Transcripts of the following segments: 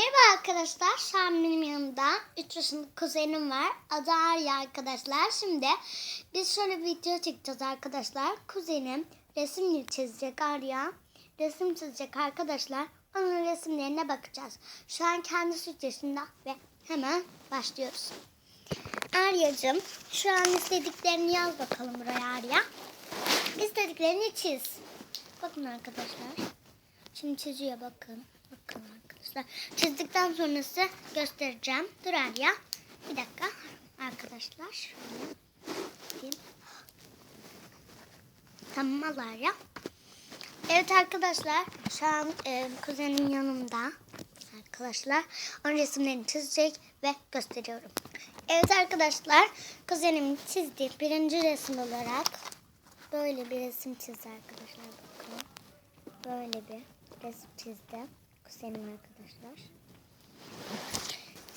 Merhaba arkadaşlar. Şu an benim yanımda 3 yaşındaki kuzenim var. Adı Arya arkadaşlar. Şimdi biz şöyle bir video çekeceğiz arkadaşlar. Kuzenim resim çizecek Arya. Resim çizecek arkadaşlar. Onun resimlerine bakacağız. Şu an kendisi 3 yaşında ve hemen başlıyoruz. Arya'cığım şu an istediklerini yaz bakalım buraya Arya. İstediklerini çiz. Bakın arkadaşlar. Şimdi çiziyor bakın. Bakın arkadaşlar. Çizdikten sonra size göstereceğim. Dur Arya. Bir dakika. Arkadaşlar. Şöyle. yapayım. Tamam. Evet arkadaşlar. Şu an e, kuzenim yanımda. Arkadaşlar. Onun resimlerini çizecek ve gösteriyorum. Evet arkadaşlar. Kuzenim çizdiği birinci resim olarak böyle bir resim çizdi arkadaşlar. Bakın. Böyle bir resim çizdi. Kuzenim arkadaşlar.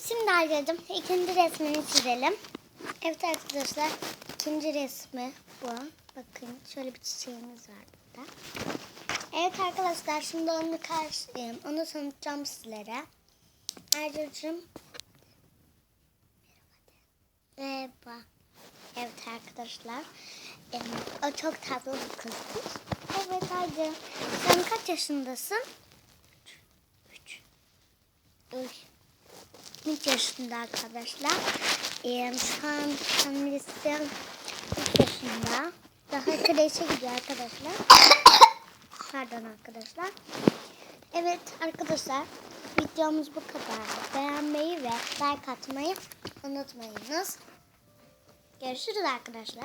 Şimdi Arya'cığım ikinci resmini çizelim. Evet arkadaşlar ikinci resmi bu. Bakın şöyle bir çiçeğimiz var burada. Evet arkadaşlar şimdi onu karşılayayım. Onu tanıtacağım sizlere. Arya'cığım Merhaba. Evet arkadaşlar. O çok tatlı bir kızdır. Evet Arya. Sen kaç yaşındasın? Üç. Üç. Üç yaşında arkadaşlar. Em, Şu an kendisi üç yaşında. Daha kreşe gidiyor arkadaşlar. Pardon arkadaşlar. Evet arkadaşlar videomuz bu kadar. Beğenmeyi ve like atmayı unutmayınız. Görüşürüz arkadaşlar.